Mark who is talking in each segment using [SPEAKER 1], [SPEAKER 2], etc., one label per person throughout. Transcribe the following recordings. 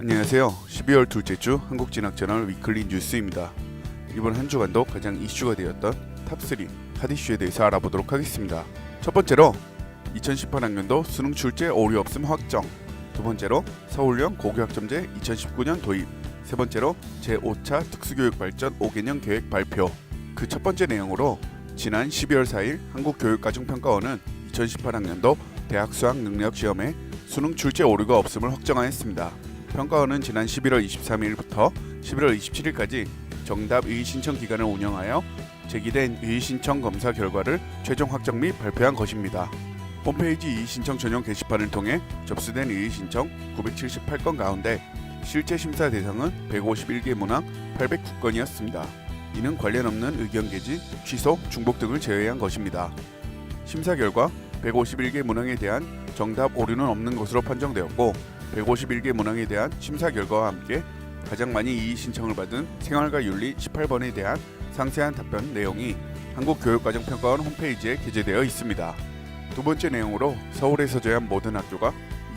[SPEAKER 1] 안녕하세요. 12월 둘째 주 한국진학채널 위클리 뉴스입니다. 이번 한 주간도 가장 이슈가 되었던 탑3 핫 이슈에 대해서 알아보도록 하겠습니다. 첫 번째로 2018학년도 수능 출제 오류 없음 확정. 두 번째로 서울형 고교학점제 2019년 도입. 세 번째로 제5차 특수교육 발전 5개년 계획 발표. 그 첫 번째 내용으로 지난 12월 4일 한국교육과정평가원은 2018학년도 대학 수학 능력 시험에 수능 출제 오류가 없음을 확정하였습니다. 평가원은 지난 11월 23일부터 11월 27일까지 정답 의의 신청 기간을 운영하여 제기된 의의 신청 검사 결과를 최종 확정 및 발표한 것입니다. 홈페이지 의의 신청 전용 게시판을 통해 접수된 의의 신청 978건 가운데 실제 심사 대상은 151개 문항 809건이었습니다. 이는 관련 없는 의견 게시, 취소, 중복 등을 제외한 것입니다. 심사 결과 151개 문항에 대한 정답 오류는 없는 것으로 판정되었고 151개 문항에 대한 심사 결과와 함께 가장 많이 이의 신청을 받은 생활과 윤리 18번에 대한 상세한 답변 내용이 한국교육과정평가원 홈페이지에 게재되어 있습니다. 두 번째 내용으로 서울에서 제한 모든 학교가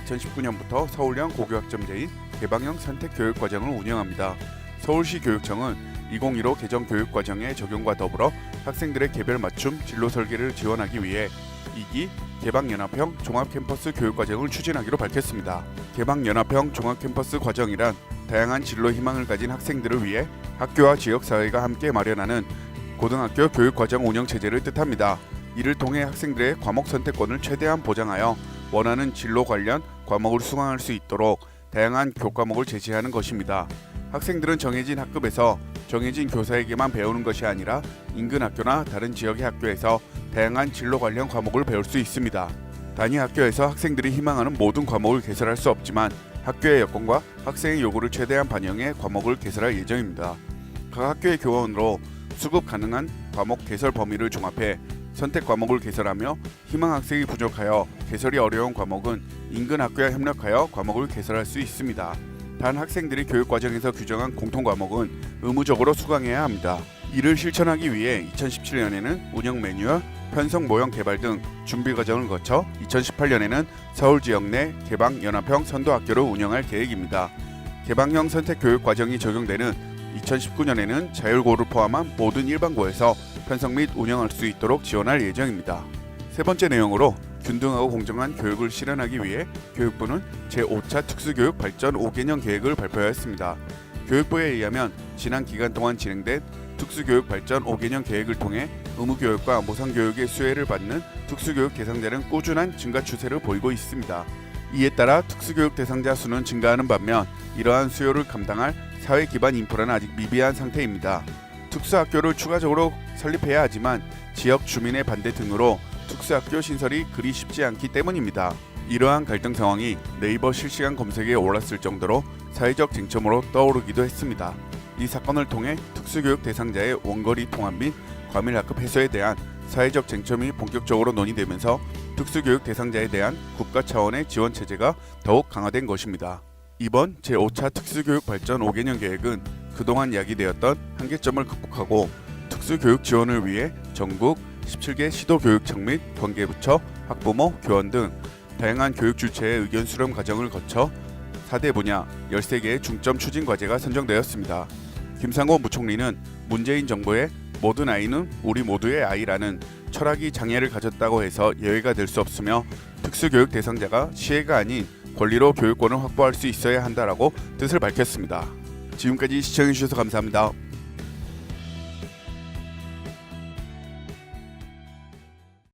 [SPEAKER 1] 2019년부터 서울형 고교학점제인 개방형 선택교육과정을 운영합니다. 서울시 교육청은 2015 개정 교육과정의 적용과 더불어 학생들의 개별 맞춤 진로 설계를 지원하기 위해 2기 개방연합형 종합캠퍼스 교육과정을 추진하기로 밝혔습니다. 개방연합형 종합캠퍼스 과정이란 다양한 진로 희망을 가진 학생들을 위해 학교와 지역사회가 함께 마련하는 고등학교 교육과정 운영 체제를 뜻합니다. 이를 통해 학생들의 과목 선택권을 최대한 보장하여 원하는 진로 관련 과목을 수강할 수 있도록 다양한 교과목을 제시하는 것입니다. 학생들은 정해진 학급에서 정해진 교사에게만 배우는 것이 아니라 인근 학교나 다른 지역의 학교에서 다양한 진로 관련 과목을 배울 수 있습니다. 단위 학교에서 학생들이 희망하는 모든 과목을 개설할 수 없지만 학교의 여건과 학생의 요구를 최대한 반영해 과목을 개설할 예정입니다. 각 학교의 교원으로 수급 가능한 과목 개설 범위를 종합해 선택 과목을 개설하며 희망 학생이 부족하여 개설이 어려운 과목은 인근 학교와 협력하여 과목을 개설할 수 있습니다. 단 학생들이 교육 과정에서 규정한 공통 과목은 의무적으로 수강해야 합니다. 이를 실천하기 위해 2017년에는 운영 매뉴얼, 편성 모형 개발 등 준비 과정을 거쳐 2018년에는 서울 지역 내 개방 연합형 선도 학교를 운영할 계획입니다. 개방형 선택 교육 과정이 적용되는 2019년에는 자율고를 포함한 모든 일반고에서 편성 및 운영할 수 있도록 지원할 예정입니다. 세 번째 내용으로 균등하고 공정한 교육을 실현하기 위해 교육부는 제5차 특수교육 발전 5개년 계획을 발표하였습니다. 교육부에 의하면 지난 기간 동안 진행된 특수교육 발전 5개년 계획을 통해 의무교육과 모상교육의 수혜를 받는 특수교육 대상자는 꾸준한 증가 추세를 보이고 있습니다. 이에 따라 특수교육 대상자 수는 증가하는 반면 이러한 수요를 감당할 사회 기반 인프라는 아직 미비한 상태입니다. 특수학교를 추가적으로 설립해야 하지만 지역 주민의 반대 등으로 특수학교 신설이 그리 쉽지 않기 때문입니다. 이러한 갈등 상황이 네이버 실시간 검색에 올랐을 정도로 사회적 쟁점으로 떠오르기도 했습니다. 이 사건을 통해 특수교육 대상자의 원거리 통합 및 과밀 학급 해소에 대한 사회적 쟁점이 본격적으로 논의되면서 특수교육 대상자에 대한 국가 차원의 지원 체제가 더욱 강화된 것입니다. 이번 제5차 특수교육 발전 5개년 계획은 그동안 야기되었던 한계점을 극복하고 특수교육 지원을 위해 전국 17개 시도 교육청 및 관계부처, 학부모, 교원 등 다양한 교육 주체의 의견 수렴 과정을 거쳐 4대 분야 13개의 중점 추진 과제가 선정되었습니다. 김상곤 부총리는 문재인 정부의 모든 아이는 우리 모두의 아이라는 철학이 장애를 가졌다고 해서 예외가 될 수 없으며 특수교육 대상자가 시혜가 아닌 권리로 교육권을 확보할 수 있어야 한다라고 뜻을 밝혔습니다. 지금까지 시청해주셔서 감사합니다.